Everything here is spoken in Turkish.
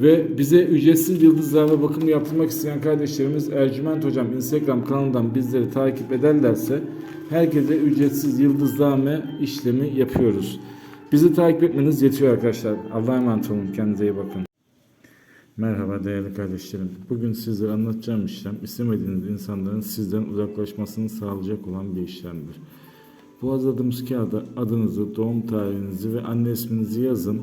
Ve bize ücretsiz yıldızlarla bakımı yaptırmak isteyen kardeşlerimiz Ercüment Hocam Instagram kanalından bizleri takip ederlerse herkese ücretsiz yıldızlame işlemi yapıyoruz. Bizi takip etmeniz yetiyor arkadaşlar. Allah'a emanet olun. Kendinize iyi bakın. Merhaba değerli kardeşlerim. Bugün sizlere anlatacağım işlem istemediğiniz insanların sizden uzaklaşmasını sağlayacak olan bir işlemdir. Bu hazırladığımız kağıda adınızı, doğum tarihinizi ve anne isminizi yazın